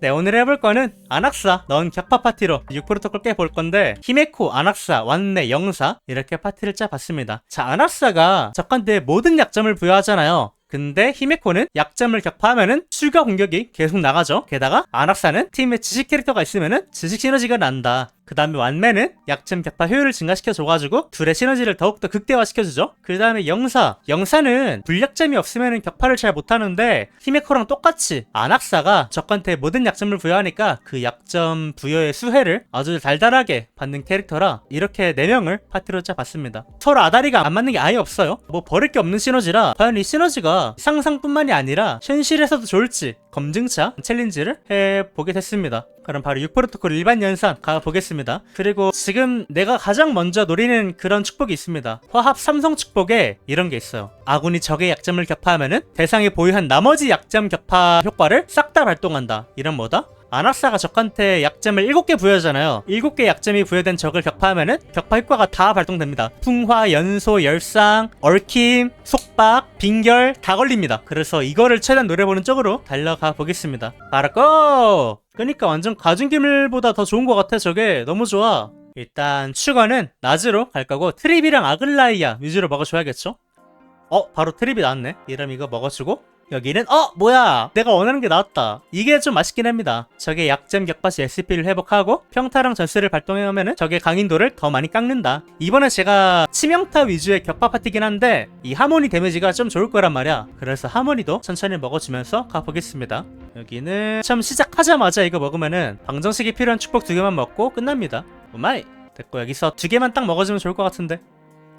네 오늘 해볼 거는 안악사 넌 격파 파티로 6프로토콜 깨 볼 건데 히메코, 안악사, 완내, 영사 이렇게 파티를 짜봤습니다 자 안악사가 적한테 모든 약점을 부여하잖아요 근데 히메코는 약점을 격파하면은 추가 공격이 계속 나가죠. 게다가 안악사는 팀에 지식 캐릭터가 있으면은 지식 시너지가 난다. 그 다음에 완매는 약점 격파 효율을 증가시켜줘가지고 둘의 시너지를 더욱더 극대화시켜주죠. 그 다음에 영사. 영사는 불약점이 없으면은 격파를 잘 못하는데 히메코랑 똑같이 안악사가 적한테 모든 약점을 부여하니까 그 약점 부여의 수혜를 아주 달달하게 받는 캐릭터라 이렇게 4명을 파티로 짜봤습니다. 서로 아다리가 안 맞는 게 아예 없어요. 뭐 버릴 게 없는 시너지라 과연 이 시너지가 상상뿐만이 아니라 현실에서도 좋을지 검증차 챌린지를 해보게 됐습니다. 그럼 바로 6프로토콜 일반 연산 가보겠습니다. 그리고 지금 내가 가장 먼저 노리는 그런 축복이 있습니다. 화합 삼성 축복에 이런 게 있어요. 아군이 적의 약점을 격파하면은 대상이 보유한 나머지 약점 격파 효과를 싹 다 발동한다. 이런 뭐다? 아낙사가 적한테 약점을 7개 부여하잖아요. 7개 약점이 부여된 적을 격파하면은 격파 효과가 다 발동됩니다. 풍화, 연소, 열상, 얽힘, 속박, 빙결 다 걸립니다. 그래서 이거를 최대한 노려보는 쪽으로 달려가 보겠습니다. 바로 고! 그니까 완전 가중기물보다 더 좋은 것 같아 저게 너무 좋아. 일단 추가는 낮으로 갈 거고 트립이랑 아글라이아 위주로 먹어줘야겠죠? 어 바로 트립이 나왔네. 이름 이거 먹어주고 여기는 어 뭐야? 내가 원하는 게 나왔다. 이게 좀 맛있긴 합니다. 적의 약점 격파시 SP를 회복하고 평타랑 전술을 발동해오면은 적의 강인도를 더 많이 깎는다. 이번에 제가 치명타 위주의 격파 파티긴 한데 이 하모니 데미지가 좀 좋을 거란 말이야. 그래서 하모니도 천천히 먹어주면서 가보겠습니다. 여기는 처음 시작하자마자 이거 먹으면은 방정식이 필요한 축복 두 개만 먹고 끝납니다. 오마이. 됐고 여기서 두 개만 딱 먹어주면 좋을 것 같은데.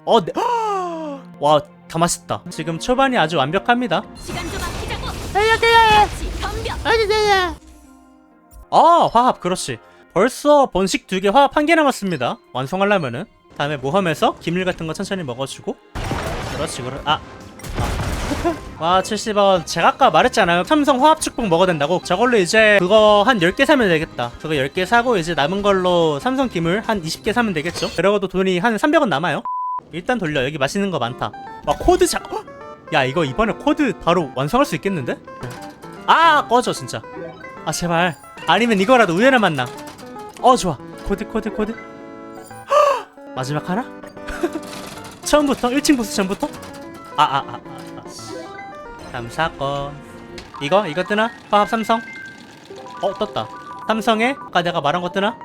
어 네. 와, 다 맛있다. 지금 초반이 아주 완벽합니다. 시간 좀 아끼자고. 같이 덤벼. 아, 화합, 그렇지. 벌써 번식 두 개, 화합 한 개 남았습니다. 완성하려면은. 다음에 모험에서 기밀 같은 거 천천히 먹어주고. 그렇지, 그렇, 아. 아. 와, 70원. 제가 아까 말했잖아요. 삼성 화합 축복 먹어야 된다고. 저걸로 이제 그거 한 10개 사면 되겠다. 그거 10개 사고 이제 남은 걸로 삼성 기물 한 20개 사면 되겠죠? 그러고도 돈이 한 300원 남아요. 일단 돌려. 여기 맛있는 거 많다. 와, 코드 자, 어? 야, 이거 이번에 코드 바로 완성할 수 있겠는데? 아, 꺼져, 진짜. 아, 제발. 아니면 이거라도 우연을 만나. 어, 좋아. 코드, 코드, 코드. 헉! 마지막 하나? 처음부터? 1층 보스 전부터? 아, 아, 아, 아, 아. 다음 사건. 이거? 이거 뜨나? 화합 삼성? 어, 떴다. 삼성에? 아까 내가 말한 거 뜨나?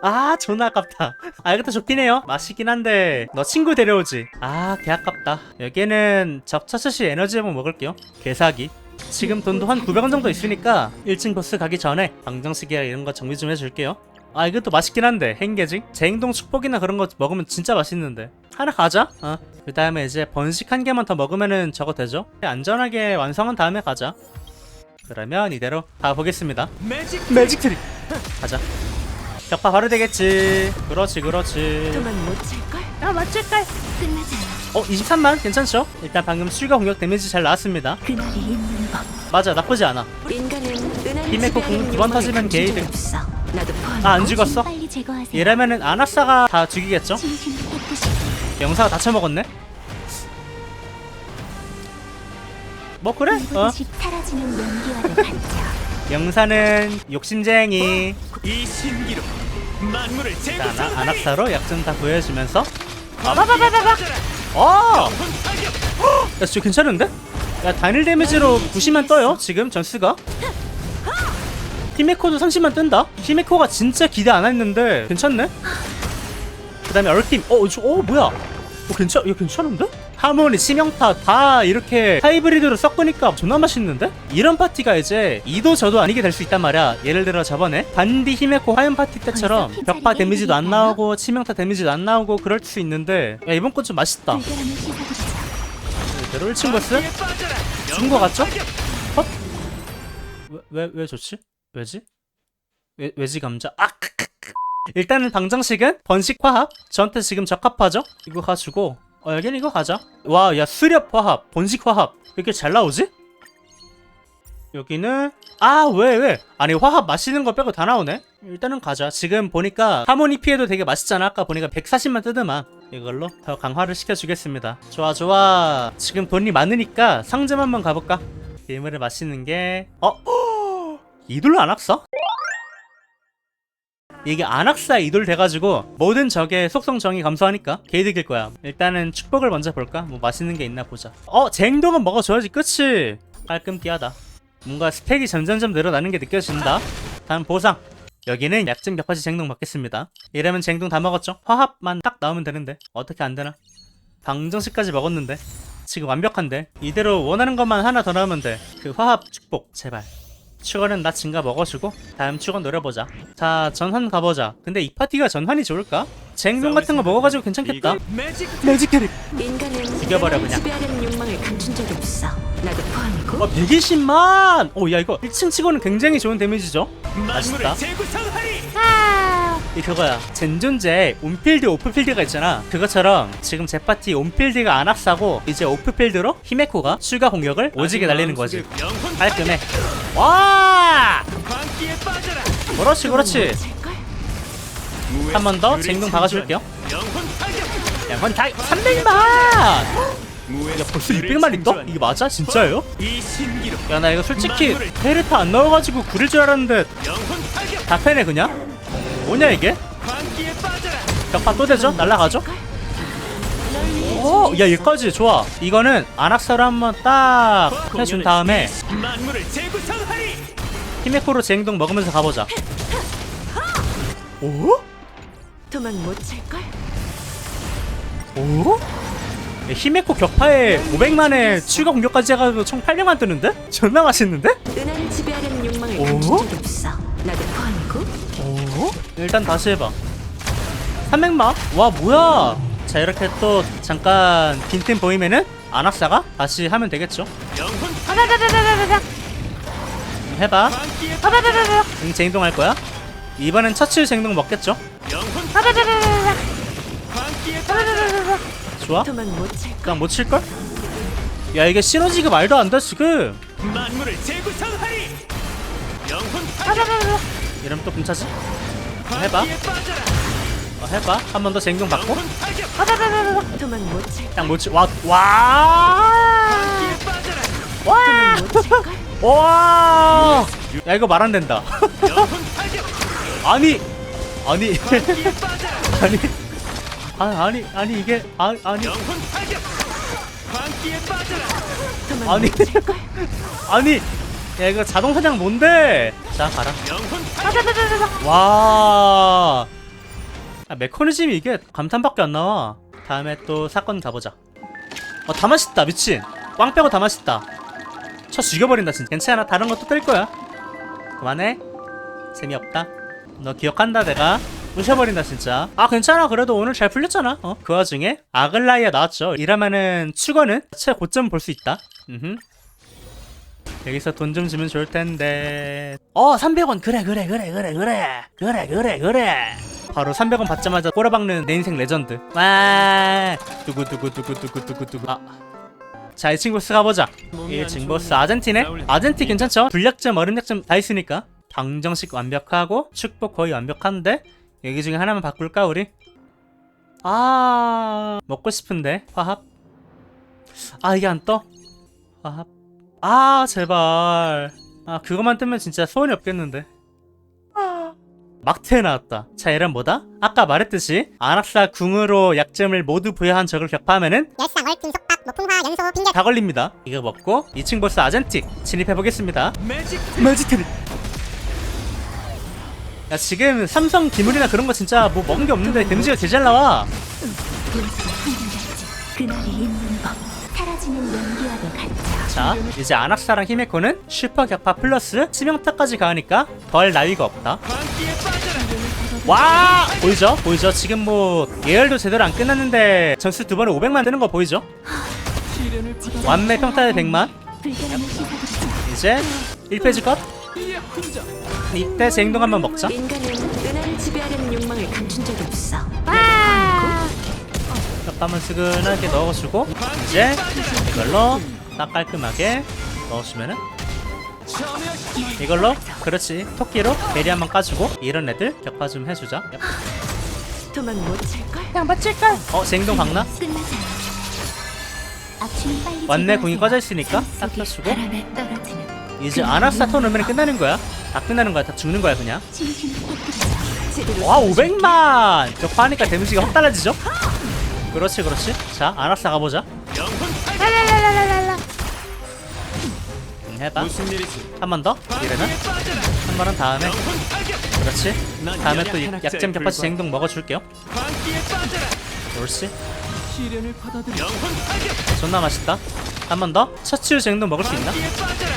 아, 존나 아깝다. 아, 이것도 좋긴 해요. 맛있긴 한데, 너 친구 데려오지. 아, 개 아깝다. 여기는 적차차시 에너지 한번 먹을게요. 개사기. 지금 돈도 한 900원 정도 있으니까 1층 보스 가기 전에 방정식이랑 이런 거 정리 좀 해줄게요. 아, 이것도 맛있긴 한데, 행게징? 제행동 축복이나 그런 거 먹으면 진짜 맛있는데. 하나 가자. 어. 그 다음에 이제 번식 한 개만 더 먹으면은 저거 되죠? 안전하게 완성한 다음에 가자. 그러면 이대로 가보겠습니다. 매직 매직 트릭 가자 격파 바로 되겠지 그렇지 그렇지 못찰걸 야 맞출걸 끝나지 않아. 어 23만 괜찮죠? 일단 방금 출가 공격 데미지 잘 나왔습니다 그날이 있는 법. 맞아 나쁘지 않아 인간은 은하를 히메코 지배하는 공 두번 터지면. 없어. 나도 포함. 아 안 죽었어? 빨리 제거하세요. 이러면은 아나사가 다 죽이겠죠? 진심을. 영사가 다 처먹었네 뭐 그래? 어 이곳이 사라지는 연기와도 같죠. 영사는 욕심쟁이 이 신기로 만물을 자 재구성하리 아나, 아낙사로 약점 다 보여주면서. 빠바바바바 어! 야 진짜 괜찮은데? 야 단일 데미지로 90만 떠요 지금 전스가? 히메코도 30만 뜬다? 히메코가 진짜 기대 안 했는데 괜찮네? 그 다음에 얼팀 어, 저, 어 뭐야? 어 괜찮 이거 괜찮은데? 하모니 치명타 다 이렇게 하이브리드로 섞으니까 존나 맛있는데? 이런 파티가 이제 이도 저도 아니게 될 수 있단 말이야 예를 들어 저번에 반디 히메코 화염 파티 때처럼 벽파 데미지도 안 나오고 치명타 데미지도 안 나오고 그럴 수 있는데 야 이번 건 좀 맛있다. 이대로 1층 버스 죽은 거 같죠? 헛? 왜, 왜, 왜 좋지? 왜지? 왜, 왜지 감자? 아! 일단은 방정식은 번식 화합 저한테 지금 적합하죠? 이거 가지고 어 여기는 이거 가자 와 야 수렵 화합 번식 화합 이렇게 잘 나오지? 여기는 아왜 왜? 아니 화합 맛있는 거 빼고 다 나오네 일단은 가자 지금 보니까 하모니 피해도 되게 맛있잖아 아까 보니까 140만 뜨더만 이걸로 더 강화를 시켜주겠습니다 좋아 좋아 지금 돈이 많으니까 상점 한번 가볼까? 일물을 마시는 게 어? 이돌로 안악사? 이게 안악사 이돌 돼가지고 모든 적의 속성 정의 감소하니까 개이득일 거야. 일단은 축복을 먼저 볼까? 뭐 맛있는 게 있나 보자. 어! 쟁동은 먹어줘야지. 그치? 깔끔띠하다. 뭔가 스펙이 점점점 늘어나는 게 느껴진다. 다음 보상. 여기는 약점 격파시 쟁동 먹겠습니다. 이러면 쟁동 다 먹었죠? 화합만 딱 나오면 되는데. 어떻게 안 되나? 방정식까지 먹었는데. 지금 완벽한데. 이대로 원하는 것만 하나 더 나오면 돼그 화합 축복 제발 추가는 나 증가 먹어주고 다음 추가 노려보자 자 전환 가보자 근데 이 파티가 전환이 좋을까? 쟁동 같은 거 먹어가지고 괜찮겠다 매직 캐릭 인간은 죽여버려, 그냥. 지배하는 욕망을 감춘 적이 없어. 나도 포함이고. 어 120만! 오 야 이거 1층 치고는 굉장히 좋은 데미지죠 맛있다. 재구성하리 이 그거야. 젠존제 온필드 오프필드가 있잖아. 그것처럼 지금 제 파티 온필드가 안압사고 이제 오프필드로 히메코가 추가 공격을 오지게 날리는 거지. 깔끔해 와! 그렇지 그렇지. 걸한번 더 쟁동 박아줄게요. 영혼 다 300만! 무의 야 벌써 600만 있다? 이게 맞아? 진짜예요? 이 신기로 야나 이거 솔직히 페르타 안 넣어가지고 구릴 줄 알았는데 다 패네 그냥? 뭐냐 이게? 격파 또 되죠? 날라가죠? 오, 야 얘까지 좋아. 이거는 안악사로 한번 딱 해준 다음에 히메코로 제행동 먹으면서 가보자. 오? 도망 못 찰 걸? 오? 야, 히메코 격파에 500만에 추가 공격까지 해가지고 총 800만 뜨는데? 존나 맛있는데? 은하를 지배하는 욕망을 오? 감춘 적이 없어. 나도 포함이고. 오? 일단 다시 해봐. 300만? 와 뭐야? 자 이렇게 또 잠깐 빈틈 보이면은 안악사가 다시 하면 되겠죠? 영혼 해봐. 응, 제행동 할 거야. 이번엔 처칠 제행동 먹겠죠? 영혼 좋아. 도망 못 찰걸? 그냥 못 칠걸? 야 이게 시너지가 말도 안 돼 지금. 만물을 재구성하리 영혼 타격 이러면 또 분차지? 해봐. 광기에 빠져라 어, 해봐. 한 번더 제행동 받고. 영혼 타격 도망 못 찰걸? 그냥 못 칠. 와 와. 와. 도망 못 찰걸? 와. 야 이거 말 안 된다. 아니 아니 아니 아, 아니 아니 이게 아, 아니 아니. 아니 야 이거 자동 사냥 뭔데? 자 가라. 와. 아, 메커니즘이 이게 감탄밖에 안 나와. 다음에 또 사건 가보자. 어, 다 맛있다, 미친. 꽝 빼고 다 맛있다. 쳐 죽여버린다, 진짜. 괜찮아, 다른 것도 뜰 거야. 그만해. 재미없다. 너 기억한다, 내가. 부셔버린다, 진짜. 아, 괜찮아. 그래도 오늘 잘 풀렸잖아. 어? 그 와중에 아글라이아 나왔죠. 이러면은 추거는 최고점 볼 수 있다. 음흠. 여기서 돈 좀 주면 좋을 텐데. 어, 300원. 그래, 그래, 그래, 그래, 그래. 그래, 그래, 그래. 바로 300원 받자마자 꼬라박는 내 인생 레전드. 와. 두구두구두구두구두구두구. 아. 자, 1층 보스 가보자. 1층 보스 아젠티네? 아젠티 괜찮죠? 불약점, 얼음약점 다 있으니까. 방정식 완벽하고 축복 거의 완벽한데 여기 중에 하나만 바꿀까 우리? 아 먹고 싶은데 화합 아 이게 안 떠? 화합 아 제발 아 그것만 뜨면 진짜 소원이 없겠는데 아. 막태 나왔다 자 얘는 뭐다? 아까 말했듯이 안악사 궁으로 약점을 모두 부여한 적을 격파하면은 열상, 얼큰, 속박, 뭐 풍화, 연소, 빙결 다 걸립니다 이거 먹고 2층 보스 아젠틱 진입해보겠습니다 매직 매지트리 야 지금 삼성 기물이나 그런 거 진짜 뭐 먹은 게 없는데 데미지가 개잘 나와. 그날이 있는 법. 사라지는 연기와도 같죠. 자 이제 아낙사랑 히메코는 슈퍼 격파 플러스 치명타까지 가니까 덜 나위가 없다. 와 보이죠? 보이죠? 지금 뭐 예열도 제대로 안 끝났는데 전수 두 번에 500만 되는 거 보이죠? 완매 평타에 100만. 불가능을 시사드리죠. 이제 1페이지 컷. 이때 제 행동 한번 먹자. 인간은 은하를 지배하는 욕망을 감춘 적이 없어. 격 파만 스근하게 넣어주고 이제 이걸로 딱 깔끔하게 넣어주면은 이걸로 그렇지. 토끼로 베리 한번 까주고 이런 애들 격파 좀 해주자. 도망 못 찰걸? 그냥 맞출걸? 어 제행동 박나? 제거하세요. 궁이 꺼져 있으니까 삶딱 펴주고. 이제 아나스타 톤 오면 끝나는 거야? 다 끝나는 거야? 다 죽는 거야 그냥? 와 500만! 격파하니까 데미지가 확 달라지죠? 그렇지 그렇지. 자 아나스타 가보자. 영혼 타격 음, 해봐. 무슨 일이지? 한 번 더? 이러면 빠져라 한 번은 다음에. 영혼 타격 그렇지. 난 다음에 또 약점 격파치 행동 먹어줄게요. 광기에 빠져라 옳지. 시련을 받아들여 영혼 타격 존나 맛있다. 한 번 더? 처치유 행동 먹을 수 있나? 광기에 빠져라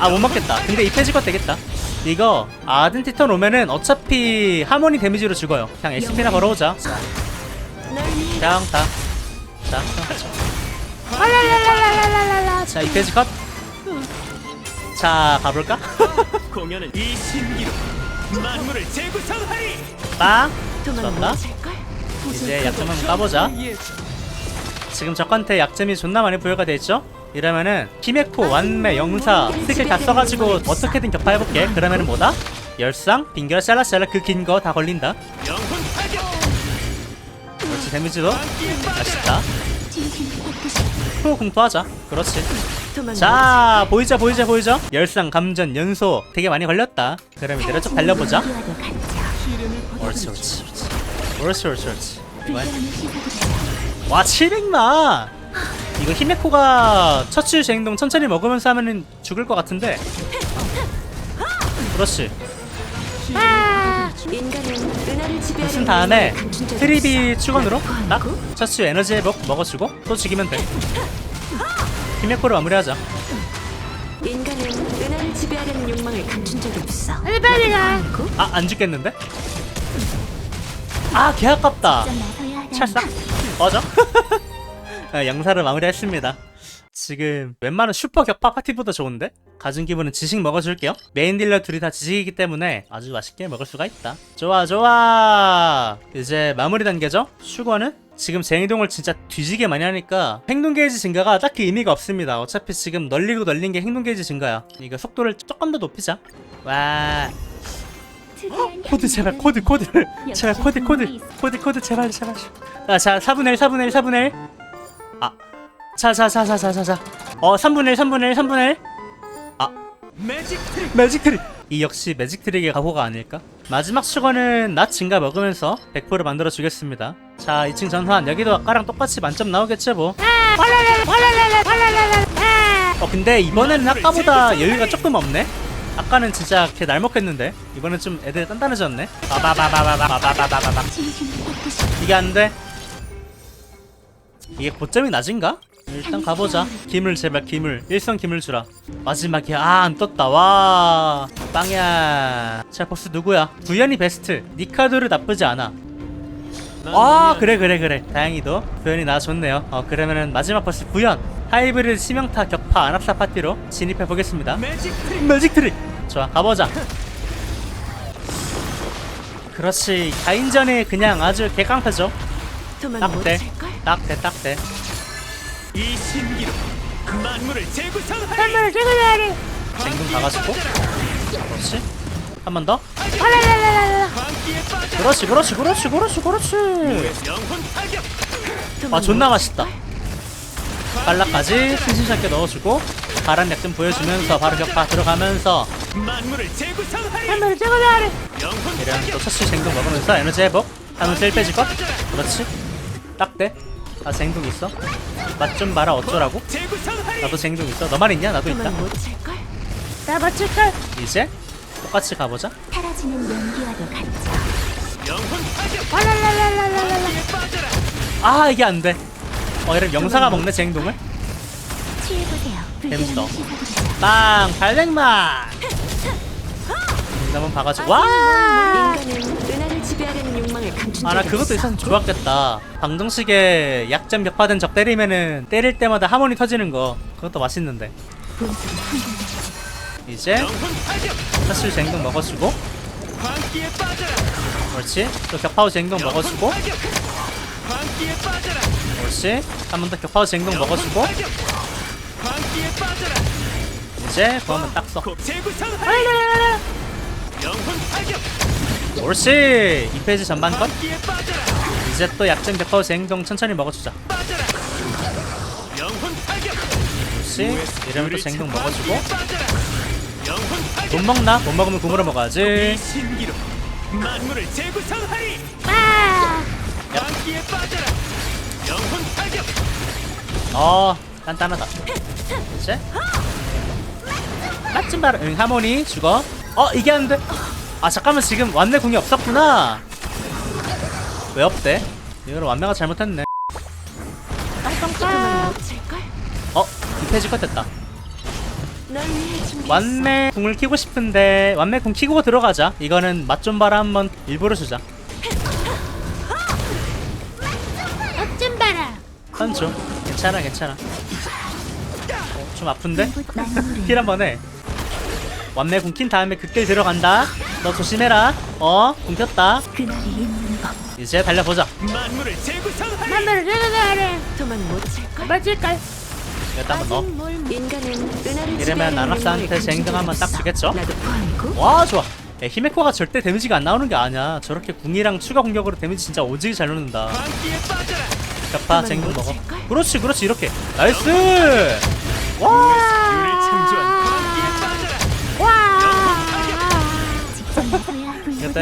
아 못 먹겠다. 근데 이 페이지 것 되겠다. 이거 아덴티턴 오면은 어차피 하모니 데미지로 죽어요. 그냥 SP나 걸어오자 널 위해 그냥 다 자, 랄랄랄랄랄랄랄라. 자, 이 페이지 컷. 자, 가볼까? 공연은 이 신기로 만물을 재구성하리 빵. 좋았다. 이제 약점 한번 까보자. 지금 적한테 약점이 존나 많이 부여가 돼 있죠? 이러면은 히메코, 완매, 영사 스킬 다 써가지고 어떻게든 격파해볼게. 그러면은 뭐다? 열상, 빙결, 샬라샬라 그 긴 거 다 걸린다. 그렇지, 데미지도 맛있다. 프로 공투하자. 그렇지. 자, 보이자, 보이자, 보이자. 열상, 감전, 연소 되게 많이 걸렸다. 그럼 이대로 쭉 달려보자. 옳지, 옳지, 옳지. 옳지, 옳지. 와 700만 이거 히메코가 처치 행동 천천히 먹으면서 하면은 죽을 것 같은데 그렇지 인 쓴 다음에 트리비 딱 포함하고 처치 에너지 회복 먹어주고 또 죽이면 돼 히메코를 마무리하자 인간은 은하를 지배하려는 욕망을 감춘 적이 없어. 빨리 가. 아 안 죽겠는데? 아개 아깝다. 찰싹 맞아 아, 양사를 마무리했습니다 지금 웬만한 슈퍼 격파 파티보다 좋은데? 가진 기분은 지식 먹어줄게요. 메인 딜러 둘이 다 지식이기 때문에 아주 맛있게 먹을 수가 있다. 좋아 좋아! 이제 마무리 단계죠? 슈거는 지금 제 행동을 진짜 뒤지게 많이 하니까 행동 게이지 증가가 딱히 의미가 없습니다. 어차피 지금 널리고 널린 게 행동 게이지 증가야. 이거 속도를 조금 더 높이자. 와. 코드 제발 코드 코드. 제발 코드 코드. 코드 코드 제발 제발. 아 자 4분의 1 4분의 1 4분의 1 아. 자자자자자자자. 어 3분의 1 3분의 1 3분의 1 매직 트릭 매직 트릭 이 역시 매직 트릭의 각오가 아닐까? 마지막 추가는 낫 증가 먹으면서 100% 만들어 주겠습니다. 자 2층 전환. 여기도 아까랑 똑같이 만점 나오겠지 뭐? 어 근데 이번에는 아까보다 여유가 조금 없네? 아까는 진짜 걔 날먹했는데? 이번엔 좀 애들 단단해졌네? 바바바바바바바바바바. 이게 안돼? 이게 고점이 낮은가? 일단 가보자. 기물 제발 기물 일선 기물 주라. 마지막이야 아안 떴다. 와 빵야. 자 보스 누구야? 구현이 베스트. 니카도르 나쁘지 않아. 아 그래 그래 그래. 다행히도 구현이 나 좋네요. 어 그러면은 마지막 보스 구현. 하이브리드 치명타 격파 안압사 파티로 진입해 보겠습니다. 매직 트릭 매직 트릭 좋아 가보자. 그렇지. 가인전이 그냥 아주 개깡패죠. 딱대. 딱대 딱대 이 신기로 만물을 재구성하리. 쟁금 가가지고? 그렇지. 한 번 더? 광기에 빠져라. 그렇지 그렇지 그렇지 그렇지 그렇지. 영혼 타격. 아 존나 맛있다. 빨라까지 신신찮게 넣어주고 바람 약점 보여주면서 바로 격파 들어가면서. 만물을 재구성하리. 한번 찍어줘야 영혼 이런 또 타격. 첫시 쟁동 먹으면서 에너지 회복. 하면 셀 빼질 것 그렇지. 딱대 나 쟁동 있어 맛 좀 봐라 어쩌라고 나도 쟁동 있어 너만 있냐 나도 있다 도망 못찰걸. 이제 똑같이 가보자 사라지는 연기와도 같죠. 아 이게 안돼 어 이런 영사가 먹네 쟁동을. 재밌어. 빵 800만 한번 봐가지고 와 인간은 은하를 지배하려는 욕망을 감춘 아나 적이 그것도. 있었으면 좋았겠다. 방정식에 약점 격파된 적 때리면은 때릴 때마다 하모니 터지는 거. 그것도 맛있는데. 이제 사실 쟁동 먹어주고. 그렇지. 또 격파우 쟁동 먹어주고. 그렇지. 한 번 더 격파우 쟁동 먹어주고. 이제 그거 한번 딱써. 영혼 타격 옳지. 2페이지 전반권 이제 또 약점 벽하우스 행동 천천히 먹어주자. 옳지. 이러면 또 행동 먹어주고. 못 먹나? 못 먹으면 궁으로 먹어야지. 아. 어 단단하다. 그치? 맞춤 바로 응 하모니 죽어. 어 이게 안돼. 아 잠깐만 지금 완내 궁이 없었구나 왜 없대? 이거는 완매가 잘못했네? 어? 것 됐다. 완매 궁을 키고 싶은데 완매 궁 키고 들어가자 이거는 맛 좀 봐라 한번 일부러 주자 어쩜 봐라. 선줘 괜찮아 괜찮아 어, 좀 아픈데? 킬 한번 해 완매 궁킨 다음에 극딜 들어간다 너 조심해라 어? 궁 켰다 그날이 있는 법. 이제 달려보자 만물을 재구성하리. 만물을 내려가래. 도망 못 찰걸? 맞을걸? 여기다 한번 넣어 뭘 인간은 은하를 이러면 쟁등 한번 적이 딱. 주겠죠? 나도 포함이고. 와 좋아 야, 히메코가 절대 데미지가 안 나오는 게 아니야 저렇게 궁이랑 추가 공격으로 데미지 진짜 오지게 잘 넣는다 광기에 빠져라. 격파 그만 쟁동 먹어 못 그렇지 그렇지 이렇게 나이스 와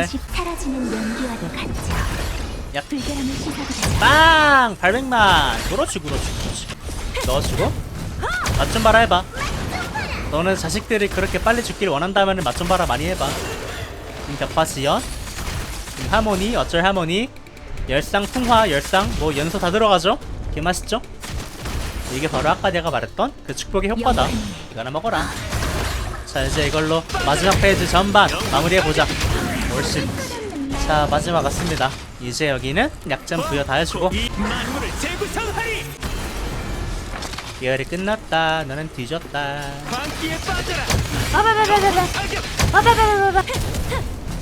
불보듯이 사라지는 연기와도 같죠. 야. 불결함을 씻어보자. 빵! 800만! 그렇지, 그렇지, 그렇지. 넣어주고. 맛 좀 봐라 해봐. 너는 자식들이 그렇게 빨리 죽길 원한다면 맛 좀 봐라 많이 해봐. 격파 지연. 음, 하모니, 어쩔 하모니. 열상, 풍화, 열상. 뭐 연소 다 들어가죠? 개 맛있죠? 이게 바로 아까 내가 말했던 그 축복의 효과다. 이거나 먹어라. 자, 이제 이걸로 마지막 페이지 전반 마무리해보자. 옳지. 자, 마지막 왔습니다. 이제 여기는 약점 부여 다 해주고. 예열이 끝났다. 너는 뒤졌다.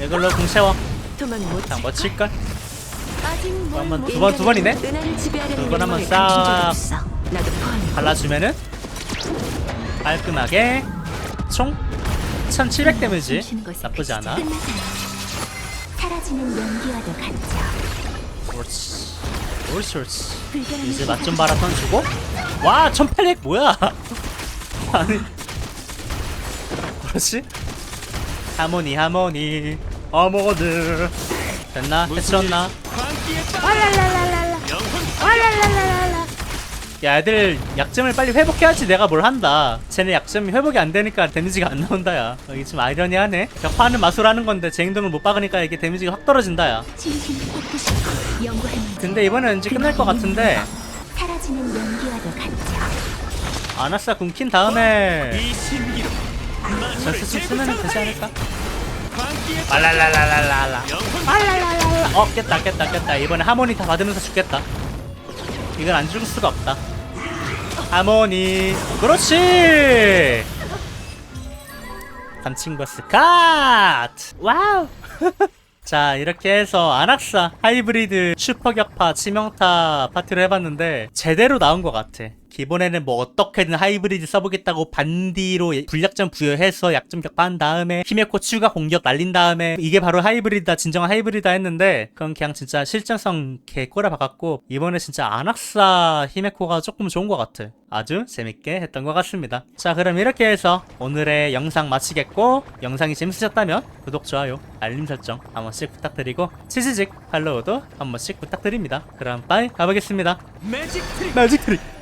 이걸로 궁 채워. 딱? 멋질걸? 한번 못- 두 번, 두 번이네? 두 번 한번 싹. 발라주면은 깔끔하게 총 1700 데미지 나쁘지 않아. 사라지는 연기와도 같죠. 옳지. 옳지, 옳지. 이제 맛 좀 봐라 던지고. 와, 1800 뭐야? 아니. 그렇지? 하모니, 하모니. 어머드. 됐나? 해치웠나? 영혼 왈랄랄랄랄라. 야, 애들 약점을 빨리 회복해야지 내가 뭘 한다. 쟤네 약점이 회복이 안 되니까 데미지가 안 나온다, 야. 어, 이게 좀 아이러니하네. 격파하는 마술 하는 건데 쟁동을 못 박으니까 이게 데미지가 확 떨어진다, 야. 근데 이번엔 왠지 끝날 것 같은데. 사라지는 연기와도 같죠. 아나사 궁킨 다음에 이 신기로 만물을 전스 좀 쓰면 되지. 않을까? 광기에 알랄랄랄랄랄라. 영혼 왈랄랄랄라. 어, 깼다, 깼다, 깼다. 이번에 하모니 다 받으면서 죽겠다. 이건 안 죽을 수가 없다. 하모니. 그렇지! 감칭버스 갓! 와우! 자, 이렇게 해서 안악사 하이브리드 슈퍼격파 치명타 파티를 해봤는데 제대로 나온 것 같아. 기본에는 뭐 어떻게든 하이브리드 써보겠다고 반디로 불약점 부여해서 약점 격파한 다음에 히메코 추가 공격 날린 다음에 이게 바로 하이브리드다 진정한 하이브리드다 했는데 그건 그냥 진짜 실전성 개 꼬라 박았고 이번에 진짜 안악사 히메코가 조금 좋은 것 같아. 아주 재밌게 했던 것 같습니다. 자 그럼 이렇게 해서 오늘의 영상 마치겠고 영상이 재밌으셨다면 구독, 좋아요, 알림 설정 한 번씩 부탁드리고 치즈직 팔로우도 한 번씩 부탁드립니다. 그럼 빠이 가보겠습니다. 매직 트릭. 매직 트릭